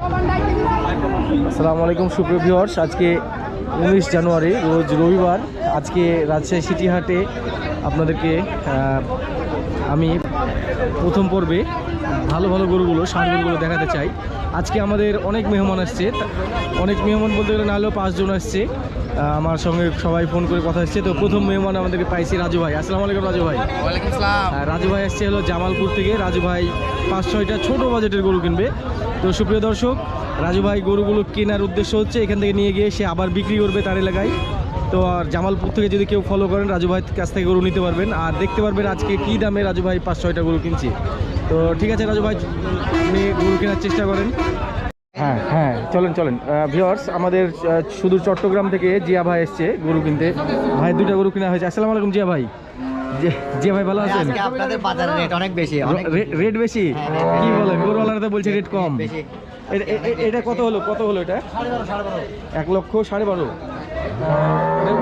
আসসালামু আলাইকুম, সুপ্রিয় ভিউয়ার্স আজকে উনিশ জানুয়ারি, রোজ রবিবার। আজকে রাজশাহী সিটি হাটে আপনাদেরকে আমি প্রথম পর্বে ভালো ভালো গরুগুলো ষাঁড় গরুগুলো দেখাতে চাই। আজকে আমাদের অনেক মেহমান আসছে। অনেক মেহমান বলতে গেলে নাহলেও পাঁচজন আসছে। আমার সঙ্গে সবাই ফোন করে কথা হচ্ছে। তো প্রথম মেহমান আমাদেরকে পাইছি রাজু ভাই। আসসালামু আলাইকুম রাজু ভাই। রাজু ভাই আসছে হলো জামালপুর থেকে। রাজু ভাই পাঁচ ছয়টা ছোট বাজেটের গরু কিনবে। তো সুপ্রিয় দর্শক রাজু ভাই গরুগুলো কেনার উদ্দেশ্য হচ্ছে এখান থেকে নিয়ে গিয়ে সে আবার বিক্রি করবে তার এলাকায়। তো আর জামালপুর থেকে যদি কেউ ফলো করেন রাজু ভাইয়ের কাছ থেকে গরু নিতে পারবেন। আর দেখতে পারবেন আজকে কী দামে রাজু ভাই পাঁচ ছয়টা গরু কিনছে। তো ঠিক আছে রাজু ভাই আপনি গরু কেনার চেষ্টা করেন। হ্যাঁ হ্যাঁ চলেন চলেন। ভিওর্স আমাদের শুধু চট্টগ্রাম থেকে জিয়া ভাই এসছে গরু কিনতে। ভাই দুটা গরু কিনা হয়েছে। আসসালামু আলাইকুম জিয়া ভাই। জি- জিয়া ভাই ভালো আছেন? আপনাদের বাজারের রেট অনেক বেশি অনেক রে- রেট বেশি? কি বলেন? গরুওয়ালারা তো বলছে রেট কম। এটা কত হলো? কত হলো এটা? এক লক্ষ সাড়ে বারো।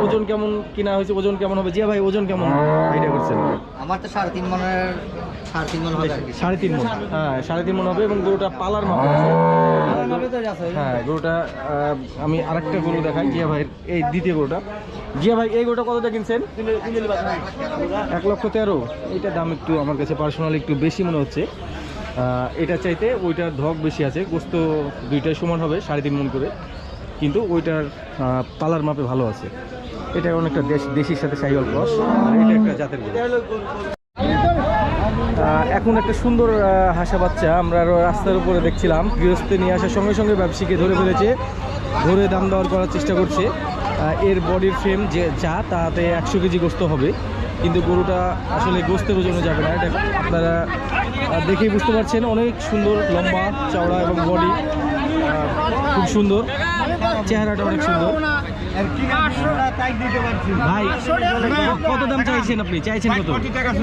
ওজন কেমন কিনা হয়েছে ওজন কেমন হবে? জিয়া ভাই ওজন কেমন? আইডিয়া করছেন? আমার তো সাড়ে তিন মনের সাড়ে তিন মন হবে সাড়ে তিন মন। হ্যাঁ সাড়ে তিন মন হবে এবং গরুটা পালার মাপ হ্যাঁ গরুটা আমি আরেকটা গরু দেখাই জিয়া ভাইয়ের এই দ্বিতীয় গরুটা। জিয়া ভাই এই গরুটা কতটা কিনছেন? এক লক্ষ তেরো। এইটার দাম একটু আমার কাছে পার্সোনালি একটু বেশি মনে হচ্ছে। এটা চাইতে ওইটার ধক বেশি আছে। গোস্ত দুইটাই সমান হবে সাড়ে তিন মন করে। কিন্তু ওইটার পালার মাপে ভালো আছে। এটা অনেকটা দেশ, দেশির সাথে সাইওয়াল ক্রস আর এটা একটা জাতের এখন একটা সুন্দর হাসা বাচ্চা। আমরা রাস্তার উপরে দেখছিলাম। গৃহস্থে নিয়ে আসার সঙ্গে সঙ্গে ব্যবসায়ীকে ধরে ফেলেছে। ধরে দাম দেওয়ার করার চেষ্টা করছে। এর বডির ফ্রেম যে যা, তাতে একশো কেজি গোস্ত হবে। কিন্তু গরুটা আসলে গোস্তের ওজনে যাবে না। এটা আপনারা দেখেই বুঝতে পারছেন। অনেক সুন্দর, লম্বা, চওড়া এবং বডি খুব সুন্দর। চেহারাটা অনেক সুন্দর। ভাই কত দাম চাইছেন আপনি? চাইছেন কত?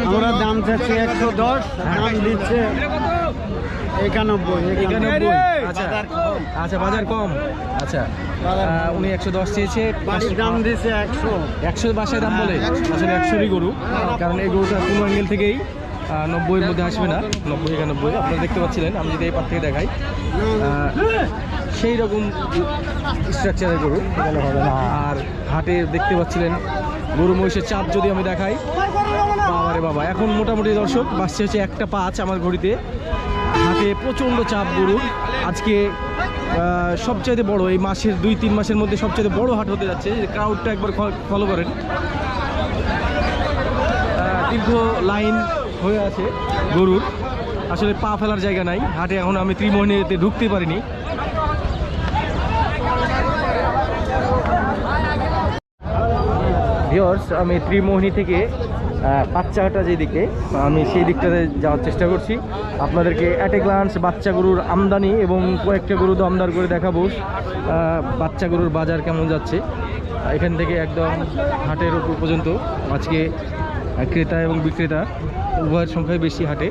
আমরা দাম চাচ্ছি একশো দশ দাম দিচ্ছে একানব্বই একানব্বই। আচ্ছা আচ্ছা বাজার কম। আচ্ছা উনি একশো দশ চেয়েছে দাম দিচ্ছে একশো। একশো বাসায় দাম বলে? আসলে একশোরই গরু কারণ এই গরুটা কোনো অ্যাঙ্গেল থেকেই নব্বইয়ের মধ্যে আসবে না নব্বই একানব্বই আপনারা দেখতে পাচ্ছিলেন আমি যদি এই পার থেকে দেখাই সেই রকম স্ট্রাকচারের গরু আর হাটে দেখতে পাচ্ছিলেন গরু মহিষের চাপ যদি আমি দেখাই বাবারে বাবা এখন মোটামুটি দর্শক বাসছে হচ্ছে একটা পাঁচ আমার ঘড়িতে। হাতে প্রচণ্ড চাপ গরুর আজকে সবচাইতে বড় এই মাসের দুই তিন মাসের মধ্যে সবচাইতে বড় হাট হতে যাচ্ছে ক্রাউডটা একবার ফলো করেন। দীর্ঘ লাইন হয়ে আছে গরুর। আসলে পা ফেলার জায়গা নাই। হাটে এখন আমি ত্রিমোহনীতে ঢুকতে পারিনি। আমি ত্রিমোহিনী থেকে আহ, বাচ্চাহাটা যেদিকে আমি সেই দিকটাতে যাওয়ার চেষ্টা করছি। আপনাদেরকে অ্যাট এ গ্লান্স বাচ্চা গরুর আমদানি এবং কয়েকটা গরু দমদার করে দেখাবো। বাচ্চা গরুর বাজার কেমন যাচ্ছে। এখান থেকে একদম হাটের উপর পর্যন্ত। আজকে ক্রেতা এবং বিক্রেতা উভয়ের সংখ্যাই বেশি হাটে।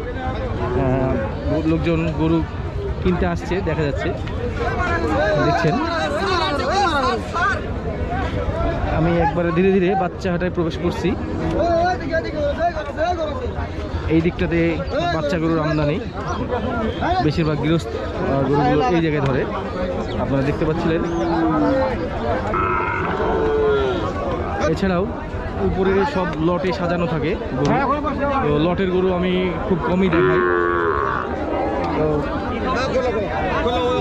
লোকজন গরু কিনতে আসছে, দেখা যাচ্ছে। দেখছেন। আমি একবারে ধীরে ধীরে বাচ্চা হাটায় প্রবেশ করছি। এই দিকটাতে বাচ্চা গরুর আমদানি। বেশিরভাগ গৃহস্থ গরুগুলো এই জায়গায় ধরে। আপনারা দেখতে পাচ্ছিলেন। এছাড়াও উপরে সব লটে সাজানো থাকে গরু। তো লটের গরু আমি খুব কমই দেখাই। তো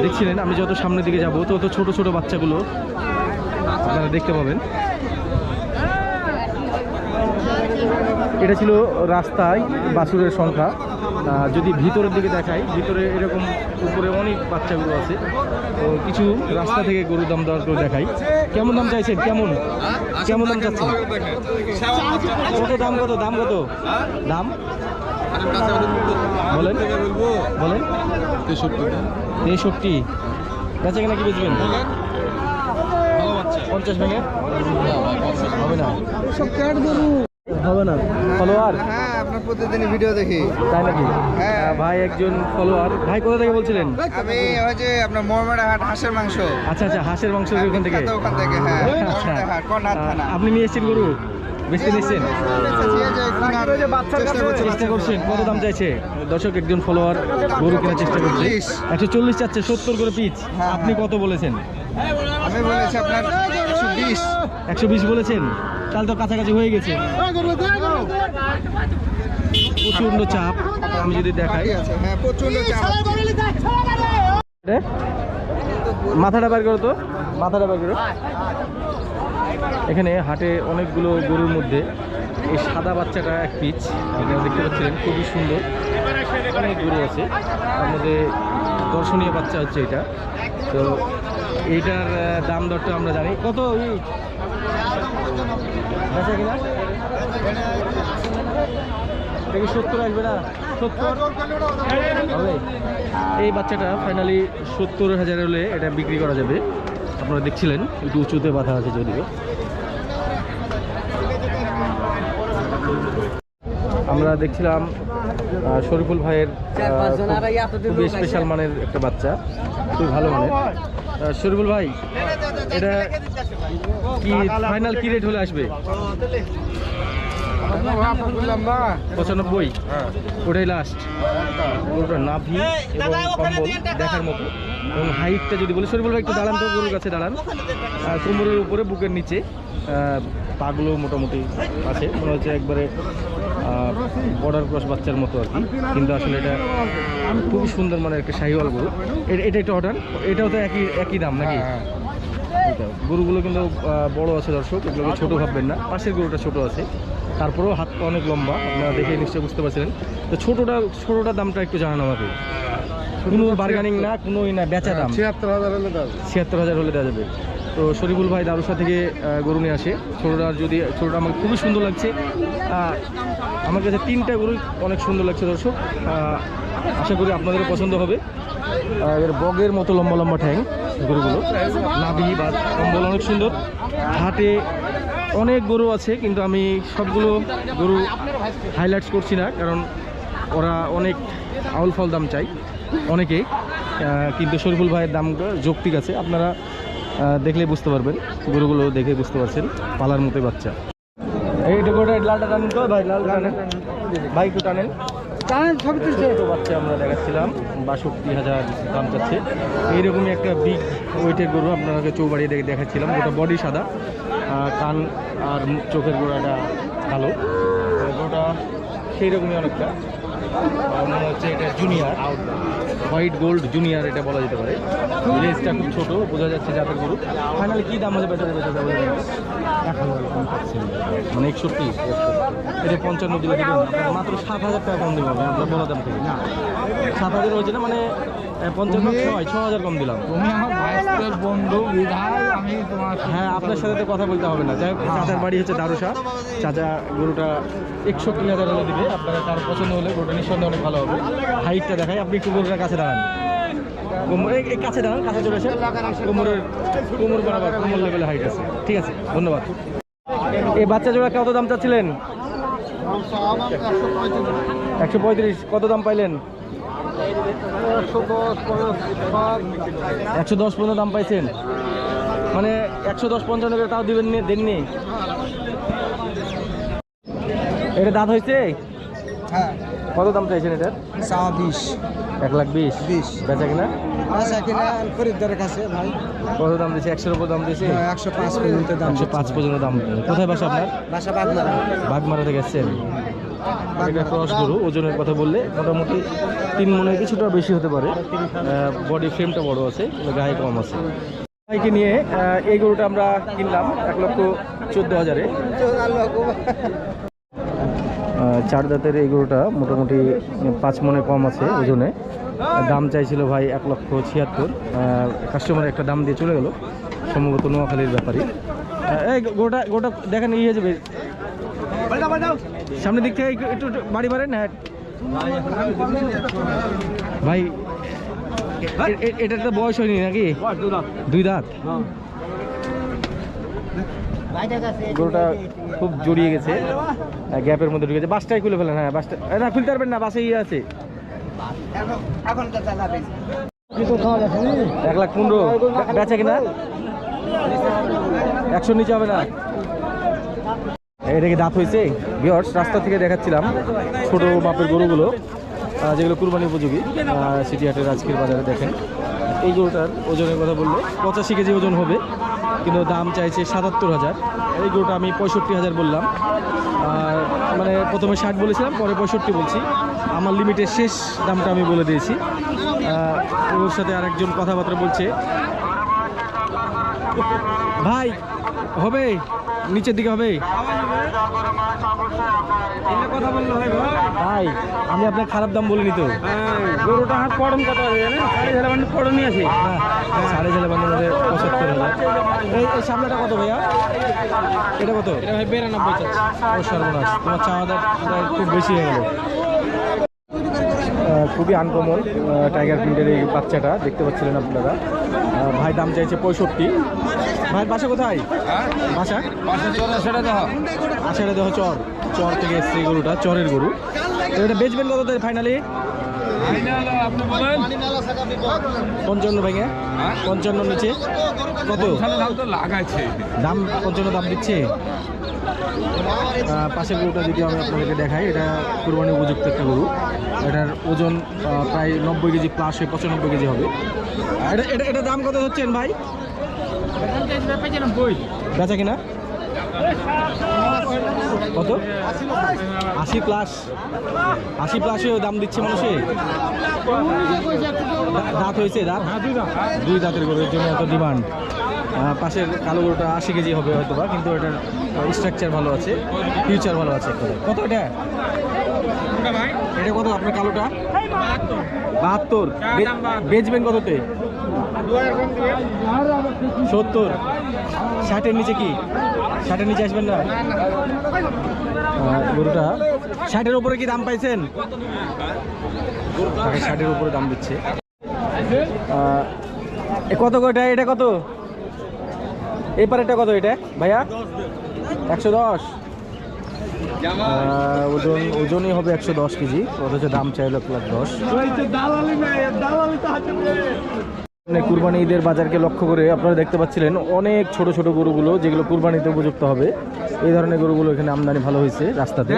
দেখছিলেন, আমি যত সামনের দিকে যাব, তত ছোট ছোট বাচ্চাগুলো আপনারা দেখতে পাবেন। এটা ছিল রাস্তায় বাছুরের সংখ্যা। যদি ভিতরের দিকে দেখাই, ভিতরে এরকম উপরে অনেক বাচ্চাগুলো আছে। তো কিছু রাস্তা থেকে গরু দাম দর করে দেখাই। কেমন দাম চাইছেন? কেমন? কেমন দাম চাচ্ছেন? কত দাম কত? দাম কত? দাম? বলেন। বলেন। তেষট্টি। বেচা কেনা কি বেচবেন? পঞ্চাশ ভেঙে হবে না। হবে না? ফলোয়ার হ্যাঁ আপনার ভিডিও দেখি। তাই নাকি? হ্যাঁ। ভাই একজন ফলোয়ার ভাই কোথা থেকে বলছিলেন? আমি ওই যে আপনার হাট হাঁসের মাংস। আচ্ছা আচ্ছা হাঁসের মাংস ওখান থেকে। ওখান থেকে হ্যাঁ আচ্ছা। আপনি নিয়ে এসেছেন গরু? নিয়েছেন? চেষ্টা করছেন কত দাম চাইছে? দর্শক একজন ফলোয়ার গরু কেনার চেষ্টা করছে। 140 একশো চল্লিশ চাচ্ছে সত্তর করে পিচ হ্যাঁ, আপনি হ্যাঁ। কত বলেছেন? আমি বলেছি আপনার বিশ, একশো বিশ বলেছেন। তাহলে তো কাছাকাছি হয়ে গেছে। প্রচণ্ড চাপ। আমি যদি দেখাই? মাথাটা বার করো তো। মাথাটা বার করো। এখানে হাটে অনেকগুলো গরুর মধ্যে এই সাদা বাচ্চাটা এক পিচ। আপনারা দেখতে পাচ্ছিলেন খুবই সুন্দর। অনেক গরু আছে। মধ্যে দর্শনীয় বাচ্চা হচ্ছে এটা। তো এইটার দাম দরটা আমরা জানি। কত? বেচা কিনা? এটা সত্তর আসবে না? সত্তর? হবে। এই বাচ্চাটা ফাইনালি সত্তর হাজার হলে এটা বিক্রি করা যাবে। আপনারা দেখছিলেন একটু উঁচুতে বাঁধা আছে যদিও। আমরা দেখছিলাম শরীফুল ভাইয়ের খুবই স্পেশাল মানের একটা বাচ্চা। খুবই ভালো মানের। শরীফুল ভাই, এটা কি ফাইনাল কি রেট হলে আসবে? পঁচানব্বই। ওটাই লাস্ট গরুটার নাভি এবং কম্বল দেখার মতো। এবং হাইটটা যদি বলি, শরীফুল ভাই, একটু দাঁড়ান তো, গরুর কাছে দাঁড়ান। কোমরের উপরে, বুকের নিচে। পাগুলো মোটামুটি আছে। মনে হচ্ছে একবারে বর্ডার ক্রস বাচ্চার মতো আর কি। কিন্তু আসলে এটা খুবই সুন্দর মানে একটা শাহিওয়াল গরু। এটা একটা অর্ডার এটাও তো একই একই দাম নাকি? এটাও। গরুগুলো কিন্তু বড় আছে দর্শক এগুলোকে ছোট ভাববেন না। পাশের গরুটা ছোট আছে। তারপরেও হাত পা অনেক লম্বা আপনারা দেখে নিশ্চয়ই বুঝতে পারছিলেন। তো ছোটোটা ছোটোটার দামটা একটু জানান আমাকে। কোনো বার্গানিং না কোনো না বেচা দাম? ছিয়াত্তর হাজার হলে ছিয়াত্তর হাজার হলে দেওয়া যাবে। তো শরীফুল ভাই দারুসা থেকে গরু নিয়ে আসে। ছোটোটা যদি ছোটোটা আমাকে খুবই সুন্দর লাগছে। আমার কাছে তিনটা গরুই অনেক সুন্দর লাগছে দর্শক। আশা করি আপনাদেরও পছন্দ হবে। এর বগের মতো লম্বা লম্বা ঠ্যাং গরুগুলো। নাভি বা কম্বল অনেক সুন্দর। হাটে অনেক গরু আছে, কিন্তু আমি সবগুলো গরু হাইলাইটস করছি না, কারণ ওরা অনেক আউল ফল দাম চাই, অনেকেই। কিন্তু শরীফুল ভাইয়ের দাম যৌক্তিক আছে। আপনারা দেখলে বুঝতে পারবেন, গরুগুলো দেখে বুঝতে পারছেন, পালার মতো বাচ্চা। লালটা টানেন তো ভাই লাল টানেন ভাই একটু টানেন টানেন ছবি তুলছে ছোট বাচ্চা আমরা দেখাচ্ছিলাম বাষট্টি হাজার দাম চাচ্ছে। এইরকমই একটা বিগ ওয়েটের গরু আপনাকে চৌবাড়ি দেখে দেখাচ্ছিলাম গোটা বডি সাদা। কান আর চোখের গোড়াটা কালো। গোটা সেই রকমই অনেকটা। মনে হচ্ছে এটা জুনিয়র হোয়াইট গোল্ড জুনিয়র এটা বলা যেতে পারে। লেজটা খুব ছোট বোঝা যাচ্ছে জাতের গরু। ফাইনালি কী দাম হলে বেচা বেচা যাবে মানে একষট্টি এটা পঞ্চান্ন দিলে দেবেন মাত্র সাত হাজার টাকা কম দেবো আপনার বড় দাম থেকে। না সাত হাজার হয়েছে না মানে পঞ্চান্ন ছয় ছ হাজার কম দিলাম। তুমি আমার ভাইস্তের বন্ধু বিধায় আমি তোমার হ্যাঁ আপনার সাথে তো কথা বলতে হবে না। যাই হোক চাচার বাড়ি হচ্ছে দারুসা। চাচা গরুটা একষট্টি হাজার হলে দিবে। আপনারা তার পছন্দ হলে গরুটা নিঃসন্দেহে অনেক ভালো হবে। হাইটটা দেখাই আপনি একটু গরুটার কাছে দাঁড়ান। এই কাছে দাঁড়ান কাছে চলে আসেন কোমরের কোমর বরাবর কোমর লেভেলে হাইট আছে। ঠিক আছে ধন্যবাদ। এই বাচ্চা জোড়া কত দাম চাচ্ছিলেন? একশো পঁয়ত্রিশ কত দাম পাইলেন? একশো দশ পর্যন্ত দাম পাইছেন? মানে একশো দশ পঞ্চান্ন করে তাও দিবেন দেননি এটা দাঁত হয়েছে? হ্যাঁ। কত দাম চাইছেন এটার? বিশ। এক লাখ বিশ? বিশ। বেচা কিনা? কত দাম দিয়েছে? একশোর উপর দাম দিয়েছে? হ্যাঁ, একশো পাঁচ পর্যন্ত দাম একশো পাঁচ পর্যন্ত দাম কোথায় বাসা আপনার? বাসা বাগমারা। বাগমারা থেকে এসছেন এটা ক্রস গরু, ওজনের কথা বললে মোটামুটি তিন মনে কিছুটা বেশি হতে পারে। বডি ফ্রেমটা বড় আছে গায়ে কম আছে। ভাইকে নিয়ে এই গরুটা আমরা কিনলাম এক লক্ষ চোদ্দ হাজারে। চার দাঁতের এই গরুটা মোটামুটি পাঁচ মনে কম আছে ওজনে। দাম চাইছিল ভাই এক লক্ষ ছিয়াত্তর। কাস্টমার একটা দাম দিয়ে চলে গেল, সম্ভবত নোয়াখালীর ব্যাপারে। এই গোটা গোটা দেখেন ইয়ে যাবে। সামনের দিক থেকে একটু বাড়ি বাড়েন হ্যাঁ। ভাই এ- এ- এটার তো বয়স হয়নি নাকি? দুই দাঁত। গরুটা খুব জড়িয়ে গেছে গ্যাপের মধ্যে ঢুকে গেছে বাসটাই খুলে ফেলেন হ্যাঁ বাসটা না খুলতে পারবেন না বাসে ইয়ে আছে। এক লাখ পনেরো। বেচা কিনা? একশোর নিচে হবে না? এটা কি দাঁত হয়েছে। বিয়র্স রাস্তা থেকে দেখাচ্ছিলাম ছোট বাপের গরুগুলো যেগুলো কুরবানি উপযোগী। সিটি হাটের আজকের বাজারে দেখেন। এই গরুটার ওজনের কথা বললে পঁচাশি কেজি ওজন হবে, কিন্তু দাম চাইছে সাতাত্তর হাজার। এই গরুটা আমি পঁয়ষট্টি হাজার বললাম। আর মানে প্রথমে ষাট বলেছিলাম, পরে পঁয়ষট্টি বলছি। আমার লিমিটের শেষ দামটা আমি বলে দিয়েছি। ওর সাথে আরেকজন কথাবার্তা বলছে। ভাই, হবে? নিচের দিকে হবে? কথা বলল ভাই আমি আপনার খারাপ দাম বলিনি তো। গরুটা হাত পড়ন কত হবে সাড়ে পড়ন নিয়ে হ্যাঁ, সাড়ে বান্ধব মধ্যে পঁচাত্তর হাজার। এই এই সামনেটা কত ভাইয়া? এটা কত? এটা ভাই বিরানব্বই চাচ্ছে। ও সর্বনাশ তোমার চাওয়া খুব বেশি হয়ে গেল। খুবই আনকমন টাইগার প্রিন্টের এই বাচ্চাটা দেখতে পাচ্ছিলেন আপনারা। ভাই দাম চাইছে পঁয়ষট্টি। ভাই, বাসা কোথায়? বাসা? আষাঢ়ে দেখো চর। চর থেকে এসছে গরুটা, চরের গরু। এটা বেচবেন কত ফাইনালি আপনি পঞ্চান্ন ভেঙে? পঞ্চান্ন নিচে? কত? দাম, পঞ্চান্ন দাম দিচ্ছে? পাশের গরুটা যদি আমি আপনাদেরকে দেখাই, এটা কুরবানি উপযুক্ত একটা গরু। এটার ওজন প্রায় নব্বই কেজি প্লাস পঁচানব্বই কেজি হবে। এটা এটা এটা দাম কত হচ্ছেন ভাই? বেচা কিনা? কত? আশি প্লাস আশি প্লাসেও দাম দিচ্ছে মানুষে। দাঁত হয়েছে, দাঁত? দুই দাঁতের গরুর জন্য এত ডিমান্ড পাশের কালো গরুটা আশি কেজি হবে হয়তো বা কিন্তু এটার স্ট্রাকচার ভালো আছে ফিউচার ভালো আছে কত এটা? এটা কত আপনার কালোটা? বাহাত্তর। বেচবেন কততে? সত্তর। ষাটের নিচে কি? ষাটের নিচে আসবেন না? গরুটা। ষাটের উপরে কি দাম পাইছেন? ষাটের উপরে দাম দিচ্ছে। কত কয়টা? এটা কত? এই পারেটা কত এটা, ভাইয়া? একশো দশ। ওজন, ওজনই হবে একশো দশ কেজি। অথচ দাম চাইলো এক লাখ দশ। মানে কুরবানি ঈদের বাজারকে লক্ষ্য করে আপনারা দেখতে পাচ্ছিলেন অনেক ছোট ছোট গরুগুলো যেগুলো কুরবানিতে উপযুক্ত হবে। এই ধরনের গরুগুলো এখানে আমদানি ভালো হয়েছে রাস্তাতে।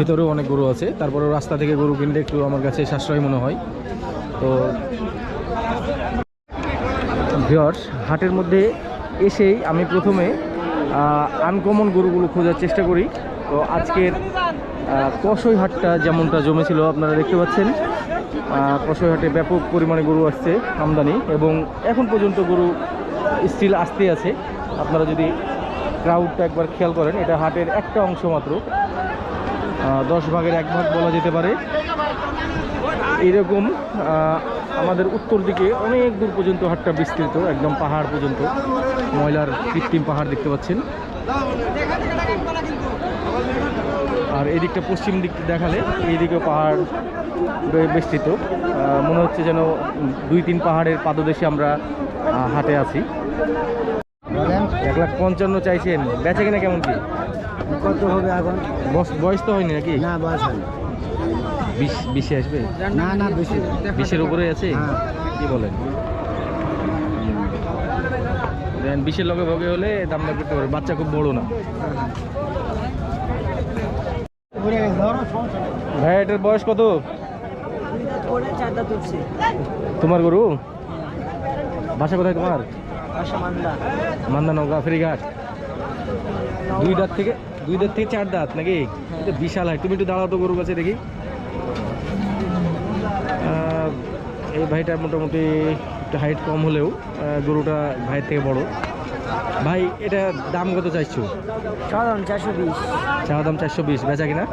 ভিতরেও অনেক গরু আছে। তারপরে রাস্তা থেকে গরু কিনলে একটু আমার কাছে সাশ্রয় মনে হয়। তো ভিওর্স হাটের মধ্যে এসেই আমি প্রথমে আনকমন গরুগুলো খোঁজার চেষ্টা করি। তো আজকের কসই হাটটা যেমনটা জমেছিল আপনারা দেখতে পাচ্ছেন। হাটে ব্যাপক পরিমাণে গরু আসছে আমদানি এবং এখন পর্যন্ত গরু স্টিল আসতে আছে। আপনারা যদি ক্রাউডটা একবার খেয়াল করেন এটা হাটের একটা অংশ মাত্র। দশ ভাগের এক ভাগ বলা যেতে পারে। এইরকম আহ, আমাদের উত্তর দিকে অনেক দূর পর্যন্ত হাটটা বিস্তৃত একদম পাহাড় পর্যন্ত। ময়লার কৃত্রিম পাহাড় দেখতে পাচ্ছেন। আর এদিকটা পশ্চিম দিক দেখালে এইদিকেও পাহাড় বেষ্টিত। মনে হচ্ছে যেন দুই তিন পাহাড়ের পাদদেশে আমরা হাটে আছি। এক লাখ পঞ্চান্ন চাইছেন। বেচা কিনা কেমন কি? কত হবে এখন? বস- বয়স তো হয়নি নাকি? না বয়স হয়নি। বিশ বিশে আসবে? না না বেশি। বিশের উপরে আছে? হ্যাঁ। কি বলেন? দেন বিশের লগে ভগে হলে দামটা করতে পারবে বাচ্চা খুব বড় না। ভাই এটার বয়স কত? তোমার গরু? বাসা কোথায় তোমার? মান্দা। নৌকা ফেরিঘাট। দুই দাঁত থেকে দুই দাঁত থেকে চার দাঁত নাকি? এটা বিশাল হয় তুমি একটু দাঁড়াও তো গরু কাছে দেখি। এই ভাইটা মোটামুটি একটু হাইট কম হলেও গরুটা ভাইয়ের থেকে বড়। ভাই এটা দাম কত চাইছো? সাধারণ চারশো বিশ। চাওয়া দাম চারশো বিশ বেচা কিনা?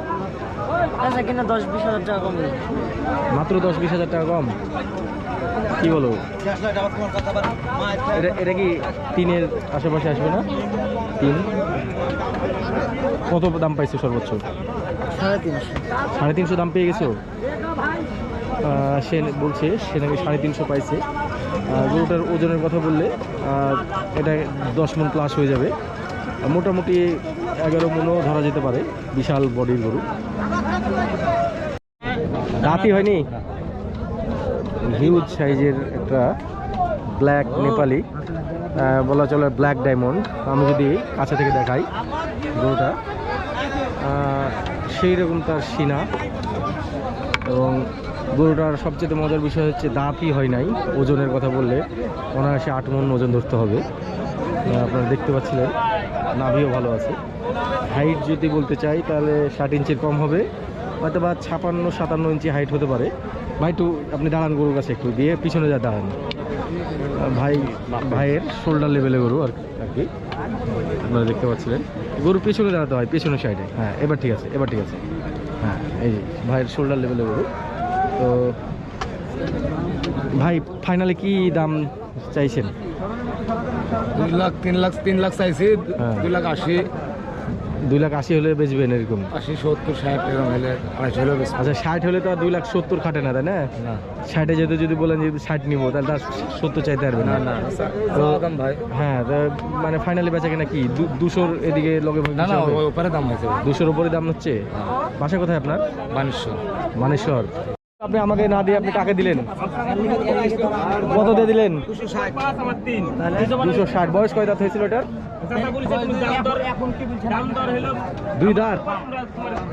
আচ্ছা কিনা দশ বিশ হাজার টাকা কমবে মাত্র দশ বিশ হাজার টাকা কম? কি বলো? এটা এটা কি তিনের আশেপাশে আসবে না? তিন কত দাম পাইছো সর্বোচ্চ? সাড়ে তিনশো। সাড়ে তিনশো দাম পেয়ে গেছো? সে বলছে সে নাকি সাড়ে তিনশো পাইছে। গরুটার ওজনের কথা বললে এটা দশ মন প্লাস হয়ে যাবে। মোটামুটি এগারো মনও ধরা যেতে পারে, বিশাল বডির গরু। দাঁতই হয়নি? হিউজ সাইজের একটা ব্ল্যাক নেপালি বলা চলে ব্ল্যাক ডায়মন্ড আমি যদি কাছে থেকে দেখাই গরুটা সেই রকম তার সিনা এবং গরুটার সবচেয়ে মজার বিষয় হচ্ছে দাঁতই হয় নাই, ওজনের কথা বললে। অনায়াসে আট মন ওজন ধরতে হবে। আপনারা দেখতে পাচ্ছিলেন, নাভিও ভালো আছে। হাইট যদি বলতে চাই, তাহলে ষাট ইঞ্চির কম হবে। হয়তো বা ছাপান্ন, সাতান্ন ইঞ্চি হাইট হতে পারে। ভাই, একটু আপনি দাঁড়ান গরুর কাছে একটু, দিয়ে পিছনে যা দাঁড়ান। ভাই, ভাইয়ের শোল্ডার লেভেলে গরু আর কি আপনারা দেখতে পাচ্ছিলেন। গরু পেছনে দাঁড়াতে হয়, পেছনের সাইডে হ্যাঁ এবার ঠিক আছে, এবার ঠিক আছে। হ্যাঁ এই ভাইয়ের শোল্ডার লেভেলে গরু। তো ভাই ফাইনালে কি দাম চাইছেন? দুই লাখ তিন লাখ তিন লাখ চাইছি হ্যাঁ। দুই লাখ আশি। দুই লাখ আশি হলে বেচবেন এরকম? আশি সত্তর ষাট এরকম হলে আড়াইশো বেশি আচ্ছা ষাট হলে তো আর দুই লাখ সত্তর খাটে না তাই না? ষাটে যেতে যদি বলেন যে ষাট নিবো তাহলে তার সত্তর চাইতে পারবে না। না ভাই। হ্যাঁ তা মানে ফাইনালি বেচা কিনা কি? দুশোর এদিকে লগে না না ওপারে দাম হয়েছে। দুশোর উপরে দাম হচ্ছে? বাসা কোথায় আপনার? বানেশ্বর। মানেশ্বর আপনি আমাকে না দিয়ে আপনি কাকে দিলেন? কত দিয়ে দিলেন? দুশো ষাট। বয়স কয় দাঁত হয়েছিল এটার? দুই দাঁত?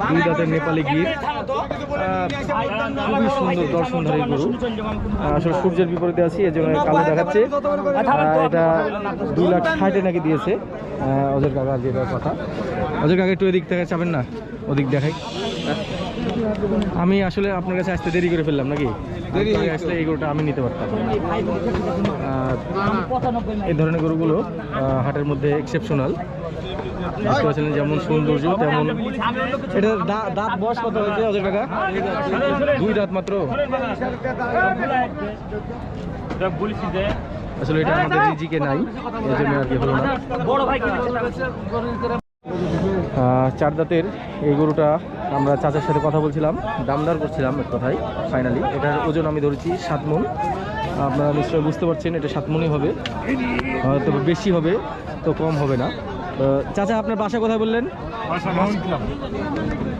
দুই দাঁতের নেপালি আহ, খুবই সুন্দর দর্শনধারী গরু। আহ, আসলে সূর্যের বিপরীতে আছি এর জন্য কালো দেখাচ্ছে। এটা দুই লাখ ষাটে নাকি দিয়েছে। অজয় কাকার যেটা কথা। অজয় কাকা একটু এদিক থেকে চাবেন না। ওদিক দেখাই। আমি আসলে আপনার কাছে আসতে দেরি করে ফেললাম নাকি? আসলে এই গরুটা আমি নিতে পারতাম এই ধরনের গরুগুলো হাটের মধ্যে এক্সেপশনাল দেখতে পাচ্ছিলেন যেমন সৌন্দর্য তেমন এটা দাঁত বয়স কত হয়েছে? অজয় কাকা দুই দাঁত মাত্র? আসলে এটা আমাদের রিজিকে নাই এই জন্য আর কি হলো না। চার দাঁতের এই গরুটা আমরা চাচার সাথে কথা বলছিলাম, দামদার করছিলাম এক কথায় ফাইনালি এটার ওজন আমি ধরেছি সাত মন আপনারা নিশ্চয়ই বুঝতে পারছেন, এটা সাত মনই হবে। হয়তো বেশি হবে, তো কম হবে না। চাচা, আপনার বাসা কোথায় বললেন?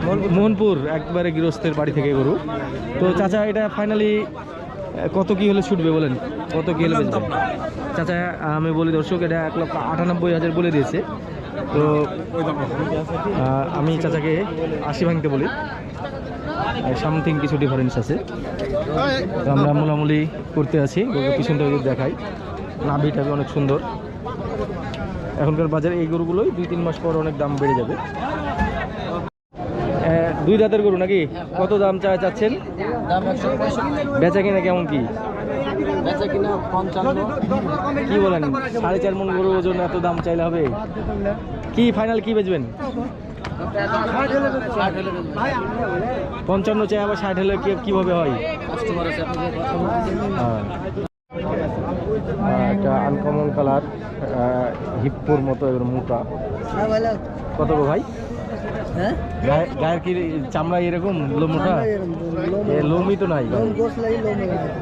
মোহন- মোহনপুর, একবারে গৃহস্থের বাড়ি থেকে গরু। তো চাচা, এটা ফাইনালি কত কি হলে ছুটবে বলেন? কত কি হলে চাচা, আমি বলি দর্শক, এটা এক লক্ষ আটানব্বই হাজার বলে দিয়েছে। তো আমি চাচাকে আশি ভাঙতে বলি। সামথিং কিছু ডিফারেন্স আছে। তো আমরা মোলামুলি করতে আছি গরুর পিছন থেকে যদি দেখাই। নাভি টাভি অনেক সুন্দর। এখনকার বাজারে এই গরুগুলোই দুই তিন মাস পর অনেক দাম বেড়ে যাবে। দুই দাঁতের গরু নাকি? কত দাম চা চাচ্ছেন? বেচা কিনা কেমন কি? কি বলেন? সাড়ে চার মন গরু ওজন এত দাম চাইলে হবে? কি ফাইনাল কি বেচবেন? পঞ্চান্ন চাই আবার ষাট হলে কি কীভাবে হয়? হ্যাঁ। একটা আনকমন কালার হিপ্পোর মতো এবার মোটা। কত গো ভাই? হ্যাঁ গায়ে- গায়ের কি চামড়া এরকম? লোম মোটা? লোমই তো নাই।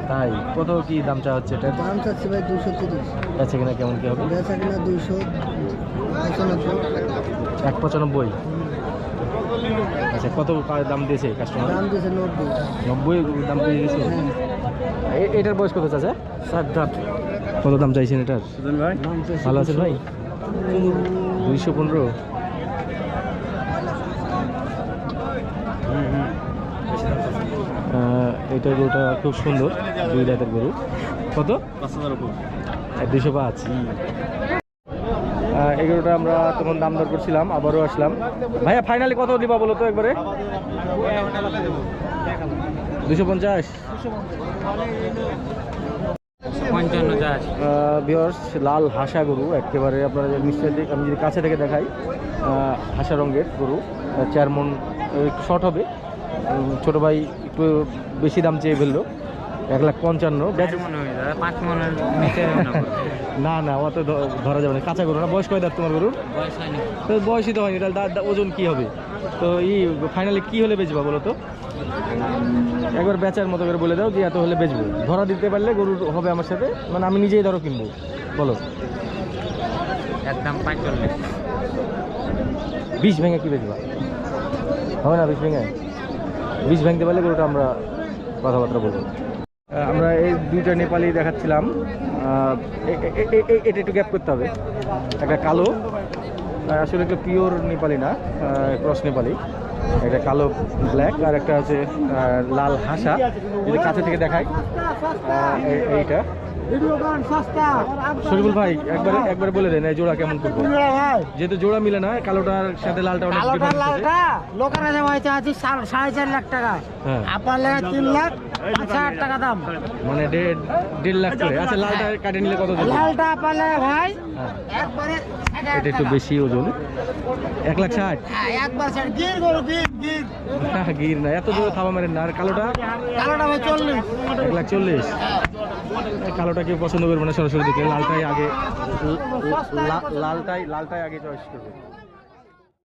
তাই কত কি দাম চা হচ্ছে এটা? দাম চাচ্ছি ভাই দুশো তিরিশ। কিনা কেমন কি হবে? বেচা কিনা দুশো এক পঁচানব্বই। আচ্ছা কত দাম দিয়েছে কাস্টমার দাম দিয়েছে নব্বই। নব্বই দাম দিয়ে দিয়েছে? এটার বয়স কত চাচা? সাত দাঁত কত দাম চাইছেন এটার? ভাই? ভালো আছেন ভাই? দুইশো। পনেরো। এটা গরুটা খুব সুন্দর দুই দাঁতের গরু। কত? পাঁচ হাজার উপর। দুইশো পাঁচ। আহ, এই গরুটা আমরা তখন দাম দর করছিলাম আবারও আসলাম। ভাইয়া ফাইনালি কত দিবা বলো তো একবারে? দুশো পঞ্চাশ। পঞ্চান্ন লাল হাসা গরু একেবারে আপনারা যে নিশ্চয়ই দেখ- আমি যদি কাছে থেকে দেখাই হাসা রঙের গরু চার একটু শর্ট হবে। ছোট ভাই একটু বেশি দাম চেয়ে ফেলল। এক লাখ পঞ্চান্ন। না না অত ধরা যাবে না। কাঁচা গরু না? বয়স কয় দাঁত তোমার গরুর? তো বয়সই তো হয়নি তাহলে ওজন কি হবে? তো এই ফাইনালি কি হলে বেচবা বলো তো? একবার বেচার মতো করে বলে দাও যে এত হলে বেচবো। ধরা দিতে পারলে গরু হবে আমার সাথে মানে আমি নিজেই ধরো কিনবো। বলো। একদম বিষ ভেঙে কি বেচবা? হবে না বিষ ভেঙে? বিষ ভেঙতে পারলে গরুটা আমরা কথাবার্তা বলব। আমরা এই দুইটা নেপালি দেখাচ্ছিলাম। এটা একটু গ্যাপ করতে হবে। একটা কালো আসলে একটা পিওর নেপালি না ক্রস নেপালি। একটা কালো ব্ল্যাক আর একটা হচ্ছে লাল হাসা, যদি কাছে থেকে দেখায়। এইটা। শরীফুল ভাই একবার একবার বলে দেন এই জোড়া কেমন করব? যেহেতু জোড়া মিলে না কালোটার সাথে লালটা অনেক। লালটা লোকের কাছে হয়েছে আছে সাড়ে চার লাখ টাকা। হ্যাঁ। আপনার লেগে তিন লাখ আচ্ছা আট টাকা দাম। মানে দেড় দেড় লাখ করে। আচ্ছা লালটা কাটে নিলে কত লালটা আপনার লেগে ভাই হ্যাঁ। এটা একটু বেশি ওজন। এক লাখ ষাট। হ্যাঁ, গির হ্যাঁ, না এত দূরে থাবা মারেন না। আর কালোটা? এক লাখ চল্লিশ। কালোটা কেউ পছন্দ করবে না সরাসরি দেখে। লালটাই আগে লালটাই লালটাই আগে চয়েস করবে।